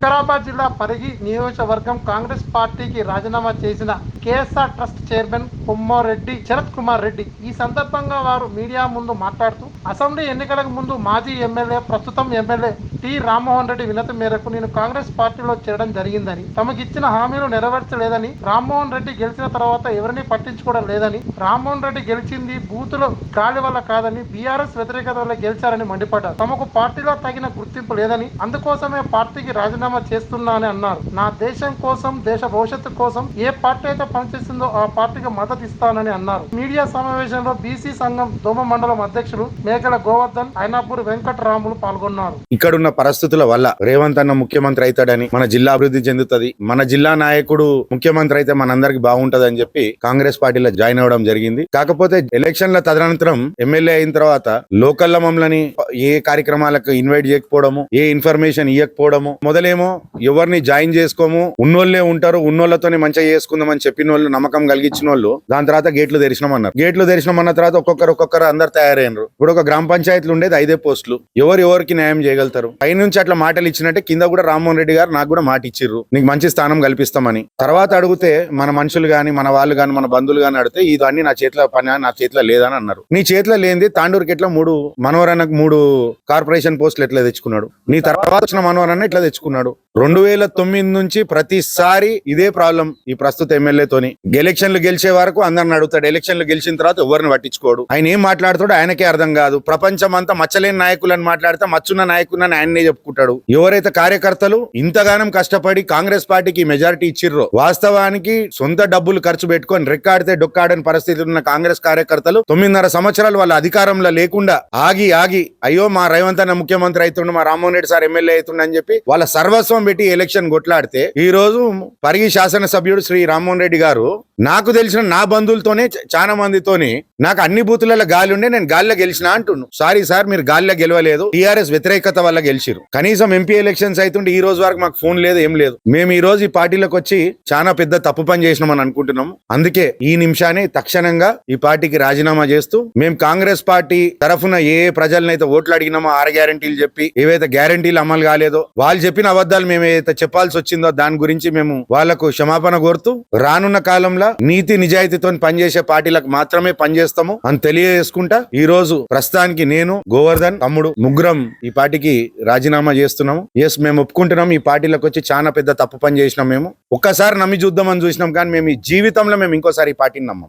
వికారాబాద్ జిల్లా పరిగి నియోజకవర్గం కాంగ్రెస్ పార్టీకి రాజీనామా చేసిన KSR trust chairman Kommareddy Sarath Kumar Reddy. ఈ సందర్భంగా వారు మీడియా ముందు మాట్లాడుతూ అసెంబ్లీ ఎన్నికలకు ముందు మాజీ ఎమ్మెల్యే ప్రస్తుతం ఎమ్మెల్యే టి. రామ్మోహన్ రెడ్డి వినతి మేరకు నేను కాంగ్రెస్ పార్టీలో చేరడం జరిగిందని తమకు ఇచ్చిన హామీలు నెరవేర్చలేదని రామ్మోహన్ రెడ్డి గెలిచిన తర్వాత ఎవరిని పట్టించుకోవడం లేదని రామ్మోహన్ రెడ్డి గెలిచింది బూతులు గాలి వల్ల కాదని బీఆర్ఎస్ వ్యతిరేకత వల్ల గెలిచారని మండిపడ్డారు. తమకు పార్టీలో తగిన గుర్తింపు లేదని అందుకోసమే పార్టీకి రాజీనామా చేస్తున్నానని అన్నారు. నా దేశం కోసం దేశ భవిష్యత్తు కోసం ఏ పార్టీ అయితే పనిచేస్తుందో ఆ పార్టీకి మద్దతు ఇస్తానని అన్నారు. మీడియా సమావేశంలో బీసీ సంఘం దోమ మండలం అధ్యక్షులు మేకల గోవర్ధన్ అయినప్పుడు వెంకటరాములు పాల్గొన్నారు. ఇక్కడున్న పరిస్థితుల వల్ల రేవంత్ అన్న ముఖ్యమంత్రి అవుతాడని మన జిల్లా అభివృద్ధి చెందుతుంది. మన జిల్లా నాయకుడు ముఖ్యమంత్రి అయితే మనందరికి బాగుంటది అని చెప్పి కాంగ్రెస్ పార్టీలో జాయిన్ అవ్వడం జరిగింది. కాకపోతే ఎలక్షన్ల తదనంతరం ఎమ్మెల్యే అయిన తర్వాత లోకల్ మమ్మల్ని ఏ కార్యక్రమాలకు ఇన్వైట్ చేయకపోవడము ఏ ఇన్ఫర్మేషన్ ఇవ్వకపోవడము మొదలేమో ఎవరిని జాయిన్ చేసుకోము. ఉన్నోళ్ళే ఉంటారు ఉన్నోళ్ళతోనే మంచిగా చేసుకుందామని చెప్పిన వాళ్ళు నమ్మకం కలిగించిన వాళ్ళు దాని తర్వాత గేట్లు తెరిచినామన్నారు గేట్లు తెరిచినామన్న తర్వాత ఒక్కొక్కరు ఒక్కొక్కరు అందరు తయారైనరు ఇప్పుడు ఒక గ్రామ పంచాయతీలు ఉండేది ఐదే పోస్టులు. ఎవరు ఎవరికి న్యాయం చేయగలుగుతారు? పైనుంచి అట్లా మాటలు ఇచ్చినట్టే కింద కూడా రామ్మోహన్ రెడ్డి గారు నాకు కూడా మాట ఇచ్చిర్రు. నీకు మంచి స్థానం కల్పిస్తామని. తర్వాత అడిగితే మన మనుషులు గాని మన వాళ్ళు గాని మన బంధువులు గాని అడిగితే ఇది నా చేతిలో పని నా చేతిలో లేదని అన్నారు. నీ చేతిలో లేనిది తాండూరుకి ఎట్లా మూడు మనోహరన్నకు మూడు కార్పొరేషన్ పోస్టులు ఎట్లా తెచ్చుకున్నాడు? నీ తర్వాత వచ్చిన మనోహరన్న ఎట్లా తెచ్చుకున్నాడు? claro రెండు వేల తొమ్మిది నుంచి ప్రతిసారి ఇదే ప్రాబ్లం ఈ ప్రస్తుత ఎమ్మెల్యేతోని ఎలక్షన్లు గెలిచే వరకు అందరిని అడుగుతాడు. ఎలక్షన్లు గెలిచిన తర్వాత ఎవరిని పట్టించుకోడు. ఆయన ఏం మాట్లాడుతాడో ఆయనకే అర్థం కాదు. ప్రపంచం అంతా మచ్చలేని నాయకులను మాట్లాడితే మచ్చున్న నాయకులని ఆయన్నే చెప్పుకుంటాడు. ఎవరైతే కార్యకర్తలు ఇంతగానం కష్టపడి కాంగ్రెస్ పార్టీకి మెజారిటీ ఇచ్చిర్రో వాస్తవానికి సొంత డబ్బులు ఖర్చు పెట్టుకొని రెక్కాడితే డొక్కాడని పరిస్థితి ఉన్న కాంగ్రెస్ కార్యకర్తలు తొమ్మిదిన్నర సంవత్సరాలు వాళ్ళ అధికారంలో లేకుండా ఆగి ఆగి అయ్యో మా రేవంత్ అన్న ముఖ్యమంత్రి అవుతుండు మా రామ్మోహన్ రెడ్డి సార్ ఎమ్మెల్యే అవుతుండని చెప్పి వాళ్ళ సర్వస్వం పెట్టి ఎలక్షన్ కొట్లాడితే ఈ రోజు పరిగి శాసనసభ్యుడు శ్రీ రామ్మోహన్ రెడ్డి గారు నాకు తెలిసిన నా బంధువులతోనే చాలా మందితోని నాకు అన్ని బూతులలో గాలి ఉండే నేను గాలిలో గెలిచిన అంటున్నాను సారీ సార్ మీరు గాలిలో గెలవలేదు. టీఆర్ఎస్ వ్యతిరేకత వల్ల గెలిచిరు కనీసం ఎంపీ ఎలక్షన్స్ అయితే ఈ రోజు వరకు మాకు ఫోన్ లేదు ఏం లేదు. మేము ఈ రోజు ఈ పార్టీలోకి వచ్చి చాలా పెద్ద తప్పు పని చేసినామని అనుకుంటున్నాము. అందుకే ఈ నిమిషాన్ని తక్షణంగా ఈ పార్టీకి రాజీనామా చేస్తూ మేము కాంగ్రెస్ పార్టీ తరఫున ఏ ఏ ప్రజలనైతే ఓట్లు అడిగినామో ఆరు గ్యారంటీలు చెప్పి ఏవైతే గ్యారంటీలు అమలు కాలేదో వాళ్ళు చెప్పిన అబద్ధాలు మేము ఏదైతే చెప్పాల్సి వచ్చిందో దాని గురించి మేము వాళ్ళకు క్షమాపణ కోరుతూ రానున్న కాలంలో నీతి నిజాయితీతో పనిచేసే పార్టీలకు మాత్రమే పనిచేస్తాము అని తెలియజేసుకుంటా ఈ రోజు ప్రస్తుతానికి నేను గోవర్ధన్ తమ్ముడు ముగ్గురం ఈ పార్టీకి రాజీనామా చేస్తున్నాము. ఎస్ మేము ఒప్పుకుంటున్నాం ఈ పార్టీలకు వచ్చి చాలా పెద్ద తప్పు పని చేసినాం మేము. ఒక్కసారి నమ్మి చూద్దామని చూసినాం కానీ మేము ఈ జీవితంలో మేము ఇంకోసారి ఈ పార్టీని నమ్మం.